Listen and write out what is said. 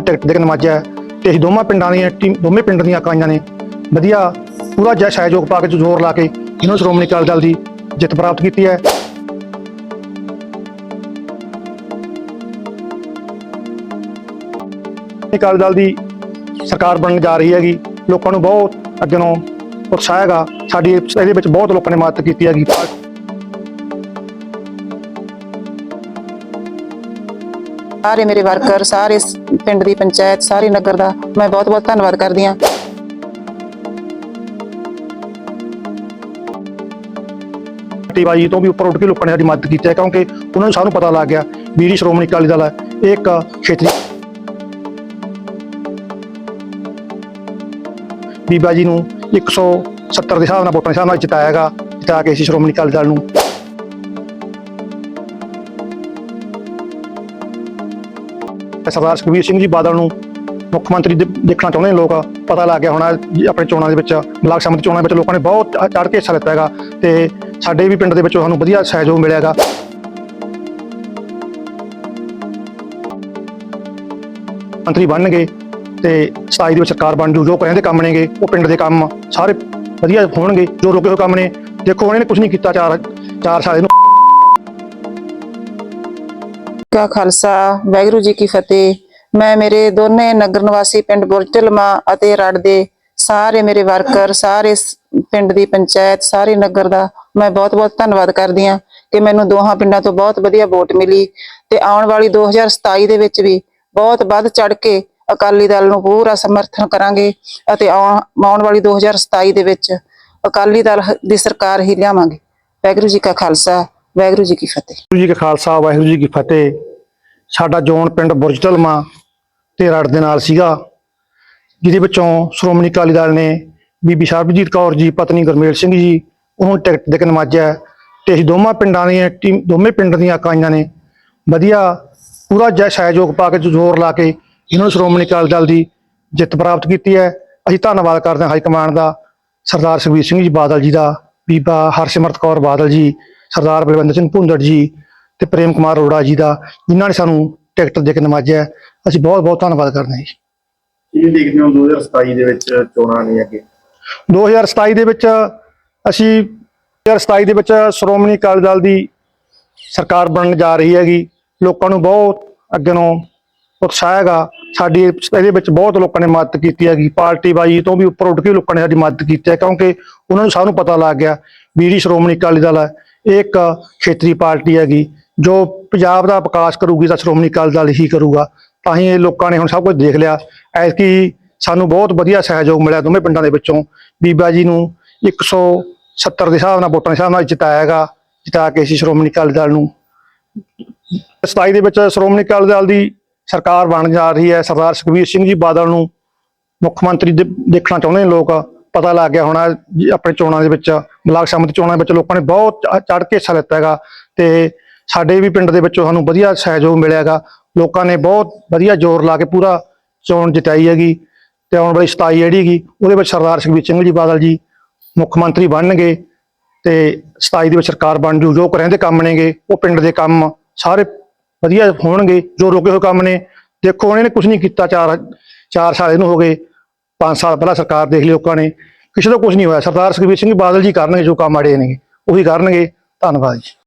Ticket ਦੇ ਕੇ ਨਵਾਜਿਆ ਤੇ ਅਸੀਂ ਦੋਵਾਂ ਪਿੰਡਾਂ ਦੀਆਂ ਟੀਮ ਦੋਵੇਂ ਪਿੰਡ ਦੀਆਂ ਇਕਾਈਆਂ ਨੇ ਵਧੀਆ ਪੂਰਾ ਜੈ ਸਹਿਯੋਗ ਪਾ ਕੇ ਜ਼ੋਰ ਲਾ ਕੇ ਇਹਨਾਂ ਸ਼੍ਰੋਮਣੀ ਅਕਾਲੀ ਦਲ ਦੀ ਜਿੱਤ ਪ੍ਰਾਪਤ ਕੀਤੀ ਹੈ। ਅਕਾਲੀ ਦਲ ਦੀ ਸਰਕਾਰ ਬਣਨ ਜਾ ਰਹੀ ਹੈਗੀ। ਲੋਕਾਂ ਨੂੰ ਬਹੁਤ ਅੱਗੇ ਨੂੰ ਉਤਸ਼ਾਹ ਹੈਗਾ। ਸਾਡੀ ਇਹਦੇ ਵਿੱਚ ਬਹੁਤ ਲੋਕਾਂ ਨੇ ਮਦਦ ਕੀਤੀ ਹੈਗੀ। ਸਾਰੇ ਮੇਰੇ ਵਰਕਰ, ਸਾਰੇ ਪਿੰਡ ਦੀ ਪੰਚਾਇਤ, ਸਾਰੇ ਨਗਰ ਦਾ ਮੈਂ ਬਹੁਤ ਬਹੁਤ ਧੰਨਵਾਦ ਕਰਦੀ ਹਾਂ। ਪਾਰਟੀਬਾਜ਼ੀ ਤੋਂ ਵੀ ਉੱਪਰ ਉੱਠ ਕੇ ਲੋਕਾਂ ਨੇ ਸਾਡੀ ਮਦਦ ਕੀਤੀ ਹੈ ਕਿਉਂਕਿ ਉਹਨਾਂ ਨੂੰ ਸਾਨੂੰ ਪਤਾ ਲੱਗ ਗਿਆ ਵੀ ਜਿਹੜੀ ਸ਼੍ਰੋਮਣੀ ਅਕਾਲੀ ਦਲ ਹੈ, ਇਹ ਇੱਕ ਖੇਤਰੀ ਬੀਬਾ ਜੀ ਨੂੰ 170 ਦੇ ਹਿਸਾਬ ਨਾਲ ਵੋਟਾਂ ਦੇ ਹਿਸਾਬ ਨਾਲ ਜਿਤਾਇਆਗਾ, ਜਿਤਾ ਕੇ ਅਸੀਂ ਸ਼੍ਰੋਮਣੀ ਅਕਾਲੀ ਦਲ ਨੂੰ। ਸਰਦਾਰ ਸੁਖਬੀਰ ਸਿੰਘ ਜੀ ਬਾਦਲ ਨੂੰ ਮੁੱਖ ਮੰਤਰੀ ਦੇ- ਦੇਖਣਾ ਚਾਹੁੰਦੇ ਨੇ ਲੋਕ, ਪਤਾ ਲੱਗ ਗਿਆ ਹੋਣਾ ਜੀ ਆਪਣੇ ਚੋਣਾਂ ਦੇ ਵਿੱਚ, ਬਲਾਕ ਸਮਿਤੀ ਚੋਣਾਂ ਵਿੱਚ ਲੋਕਾਂ ਨੇ ਬਹੁਤ ਚੜ ਕੇ ਹਿੱਸਾ ਲਿੱਤਾ ਹੈਗਾ ਤੇ ਸਾਡੇ ਵੀ ਪਿੰਡ ਦੇ ਵਿੱਚੋਂ ਸਾਨੂੰ ਵਧੀਆ ਸਹਿਯੋਗ ਮਿਲਿਆਗਾ ਮੰਤਰੀ ਬਣਨਗੇ ਤੇ 27 ਦੇ ਵਿੱਚ ਸਰਕਾਰ ਬਣ ਜੂ, ਜੋ ਕਹਿੰਦੇ ਕੰਮ ਨੇਗੇ, ਉਹ ਪਿੰਡ ਦੇ ਕੰਮ ਸਾਰੇ ਵਧੀਆ ਹੋਣਗੇ, ਜੋ ਰੁਕੇ ਹੋਏ ਕੰਮ ਨੇ, ਦੇਖੋ, ਉਹਨੇ ਕੁਝ ਨਹੀਂ ਕੀਤਾ, ਚਾਰ ਚਾਰ ਸਾਲ ਇਹਨੂੰ ਕਾ ਖਾਲਸਾ, ਵਾਹਿਗੁਰੂ ਜੀ ਕੀ ਫਤਿਹ। ਮੈਂ ਮੇਰੇ ਦੋਨੇ ਨਗਰ ਨਿਵਾਸੀ ਪਿੰਡ ਬੁਰਜਲਮਾ ਅਤੇ ਰੜ ਦੇ ਸਾਰੇ ਮੇਰੇ ਵਰਕਰ, ਸਾਰੇ ਪਿੰਡ ਦੀ ਪੰਚਾਇਤ, ਸਾਰੇ ਨਗਰ ਦਾ ਮੈਂ ਬਹੁਤ ਬਹੁਤ ਧੰਨਵਾਦ ਕਰਦੀ ਹਾਂ ਕਿ ਮੈਨੂੰ ਦੋਹਾਂ ਪਿੰਡਾਂ ਤੋਂ ਬਹੁਤ ਵਧੀਆ ਵੋਟ ਮਿਲੀ ਤੇ ਆਉਣ ਵਾਲੀ 2027 ਦੇ ਵਿੱਚ ਵੀ ਬਹੁਤ ਵੱਧ ਚੜ ਕੇ ਅਕਾਲੀ ਦਲ ਨੂੰ ਪੂਰਾ ਸਮਰਥਨ ਕਰਾਂਗੇ ਅਤੇ ਆਉਣ ਆਉਣ ਵਾਲੀ 2027 ਦੇ ਵਿੱਚ ਅਕਾਲੀ ਦਲ ਦੀ ਸਰਕਾਰ ਹੀ ਲਿਆਵਾਂਗੇ। ਵਾਹਿਗੁਰੂ ਜੀ ਕਾ ਖਾਲਸਾ। ਵਾਹਿਗੁਰੂ ਜੀ ਕੀ ਫਤਿਹ। ਵਾਹਿਗੁਰੂ ਜੀ ਕਾ ਖਾਲਸਾ, ਵਾਹਿਗੁਰੂ ਜੀ ਕੀ ਫਤਿਹ। ਸਾਡਾ ਜੋਨ ਪਿੰਡ ਬੁਰਜਤਲਮਾ ਤੇ ਰੜ ਦੇ ਨਾਲ ਸੀਗਾ, ਜਿਹਦੇ ਵਿੱਚੋਂ ਸ਼੍ਰੋਮਣੀ ਅਕਾਲੀ ਦਲ ਨੇ ਬੀਬੀ ਸਰਬਜੀਤ ਕੌਰ ਜੀ, ਪਤਨੀ ਗੁਰਮੇਲ ਸਿੰਘ ਜੀ, ਉਹਨੂੰ ਟਿਕਟ ਦੇ ਕੇ ਨਵਾਜਿਆ ਤੇ ਅਸੀਂ ਦੋਵਾਂ ਪਿੰਡਾਂ ਦੀਆਂ ਟੀਮ, ਦੋਵੇਂ ਪਿੰਡ ਦੀਆਂ ਇਕਾਈਆਂ ਨੇ ਵਧੀਆ ਪੂਰਾ ਜੈ ਸਹਿਯੋਗ ਪਾ ਕੇ ਜ਼ੋਰ ਲਾ ਕੇ ਇਹਨਾਂ ਨੂੰ ਸ਼੍ਰੋਮਣੀ ਅਕਾਲੀ ਦਲ ਦੀ ਜਿੱਤ ਪ੍ਰਾਪਤ ਕੀਤੀ ਹੈ। ਅਸੀਂ ਧੰਨਵਾਦ ਕਰਦੇ ਹਾਂ ਹਾਈ ਕਮਾਂਡ ਦਾ ਸਰਦਾਰ ਸੁਖਬੀਰ ਸਿੰਘ ਜੀ ਬਾਦਲ ਜੀ ਦਾ, ਬੀਬਾ ਹਰਸਿਮਰਤ ਕੌਰ ਬਾਦਲ ਜੀ ਸਰਦਾਰ ਬਲਵਿੰਦਰ ਸਿੰਘ ਭੁੰਦੜ ਜੀ ਤੇ ਪ੍ਰੇਮ ਕੁਮਾਰ ਅਰੋੜਾ ਜੀ ਦਾ ਜਿਨ੍ਹਾਂ ਨੇ ਸਾਨੂੰ ਟਿਕਟ ਦੇ ਕੇ ਨਵਾਜਿਆ ਅਸੀਂ ਬਹੁਤ ਬਹੁਤ ਧੰਨਵਾਦ ਕਰਦੇ ਹਾਂ ਜੀ। ਕੀ ਦੇਖਦੇ ਹੋ 2027 ਦੇ ਵਿੱਚ ਚੋਣਾਂ ਨੇ ਅੱਗੇ? 2027 ਦੇ ਵਿੱਚ ਅਸੀਂ 2027 ਦੇ ਵਿੱਚ ਸ਼੍ਰੋਮਣੀ ਅਕਾਲੀ ਦਲ ਦੀ ਸਰਕਾਰ ਬਣਨ ਜਾ ਰਹੀ ਹੈਗੀ। ਲੋਕਾਂ ਨੂੰ ਬਹੁਤ ਅੱਗੇ ਨੂੰ ਉਤਸ਼ਾਹ ਹੈਗਾ। ਸਾਡੀ ਇਹਦੇ ਵਿੱਚ ਬਹੁਤ ਲੋਕਾਂ ਨੇ ਮਦਦ ਕੀਤੀ ਹੈਗੀ। ਪਾਰਟੀ ਬਾਜੀ ਤੋਂ ਵੀ ਉੱਪਰ ਉੱਠ ਕੇ ਲੋਕਾਂ ਨੇ ਸਾਡੀ ਮਦਦ ਕੀਤੀ ਹੈ ਕਿਉਂਕਿ ਉਹਨਾਂ ਨੂੰ ਸਾਨੂੰ ਪਤਾ ਲੱਗ ਗਿਆ ਵੀ ਜਿਹੜੀ ਸ਼੍ਰੋਮਣੀ ਅਕਾਲੀ ਦਲ ਹੈ ਇਹ ਇੱਕ ਖੇਤਰੀ ਪਾਰਟੀ ਹੈਗੀ, ਜੋ ਪੰਜਾਬ ਦਾ ਵਿਕਾਸ ਕਰੂਗੀ ਤਾਂ ਸ਼੍ਰੋਮਣੀ ਅਕਾਲੀ ਦਲ ਹੀ ਕਰੂਗਾ। ਤਾਂ ਹੀ ਇਹ ਲੋਕਾਂ ਨੇ ਹੁਣ ਸਭ ਕੁਝ ਦੇਖ ਲਿਆ। ਐਤਕੀ ਸਾਨੂੰ ਬਹੁਤ ਵਧੀਆ ਸਹਿਯੋਗ ਮਿਲਿਆ ਦੋਵੇਂ ਪਿੰਡਾਂ ਦੇ ਵਿੱਚੋਂ। ਬੀਬਾ ਜੀ ਨੂੰ 170 ਦੇ ਹਿਸਾਬ ਨਾਲ, ਵੋਟਾਂ ਦੇ ਹਿਸਾਬ ਨਾਲ ਜਿਤਾਇਆਗਾ ਜਿਤਾ ਕੇ ਅਸੀਂ ਸ਼੍ਰੋਮਣੀ ਅਕਾਲੀ ਦਲ ਨੂੰ। 27 ਦੇ ਵਿੱਚ ਸ਼੍ਰੋਮਣੀ ਅਕਾਲੀ ਦਲ ਦੀ ਸਰਕਾਰ ਬਣ ਜਾ ਰਹੀ ਹੈ। ਸਰਦਾਰ ਸੁਖਬੀਰ ਸਿੰਘ ਜੀ ਬਾਦਲ ਨੂੰ ਮੁੱਖ ਮੰਤਰੀ ਦੇ- ਦੇਖਣਾ ਚਾਹੁੰਦੇ ਨੇ ਲੋਕ। ਪਤਾ ਲੱਗ ਗਿਆ ਹੋਣਾ ਆਪਣੇ ਚੋਣਾਂ ਦੇ ਵਿੱਚ, ਬਲਾਕ ਸਮਿਤੀ ਚੋਣਾਂ ਦੇ ਵਿੱਚ ਲੋਕਾਂ ਨੇ ਬਹੁਤ ਚੜ ਕੇ ਹਿੱਸਾ ਲਿੱਤਾ ਹੈਗਾ ਤੇ ਸਾਡੇ ਵੀ ਪਿੰਡ ਦੇ ਵਿੱਚੋਂ ਸਾਨੂੰ ਵਧੀਆ ਸਹਿਯੋਗ ਮਿਲਿਆਗਾ ਲੋਕਾਂ ਨੇ ਬਹੁਤ ਵਧੀਆ ਜ਼ੋਰ ਲਾ ਕੇ ਪੂਰਾ ਚੋਣ ਜਿਤਾਈ ਹੈਗੀ ਤੇ ਆਉਣ ਵਾਲੀ 27 ਜਿਹੜੀ ਹੈਗੀ, ਉਹਦੇ ਵਿੱਚ ਸਰਦਾਰ ਸੁਖਬੀਰ ਸਿੰਘ ਜੀ ਬਾਦਲ ਜੀ ਮੁੱਖ ਮੰਤਰੀ ਬਣਨਗੇ ਤੇ 27 ਦੇ ਵਿੱਚ ਸਰਕਾਰ ਬਣ ਜੂ। ਜੋ ਕਹਿੰਦੇ ਕੰਮ ਨੇਗੇ, ਉਹ ਪਿੰਡ ਦੇ ਕੰਮ ਸਾਰੇ ਵਧੀਆ ਹੋਣਗੇ। ਜੋ ਰੁਕੇ ਹੋਏ ਕੰਮ ਨੇ, ਦੇਖੋ, ਉਹਨੇ ਕੁਝ ਨਹੀਂ ਕੀਤਾ ਚਾਰ ਚਾਰ ਸਾਲ ਇਹਨੂੰ ਹੋ ਗਏ। 5 ਸਾਲ ਪਹਿਲਾਂ ਸਰਕਾਰ ਦੇਖ ਲਈ ਲੋਕਾਂ ਨੇ, ਕਿਸੇ ਦਾ ਕੁਝ ਨਹੀਂ ਹੋਇਆ। ਸਰਦਾਰ ਸੁਖਬੀਰ ਸਿੰਘ ਬਾਦਲ ਜੀ ਕਰਨਗੇ ਜੋ ਕੰਮ ਅੜੇ ਨੇਗੇ, ਉਹੀ ਕਰਨਗੇ। ਧੰਨਵਾਦ ਜੀ।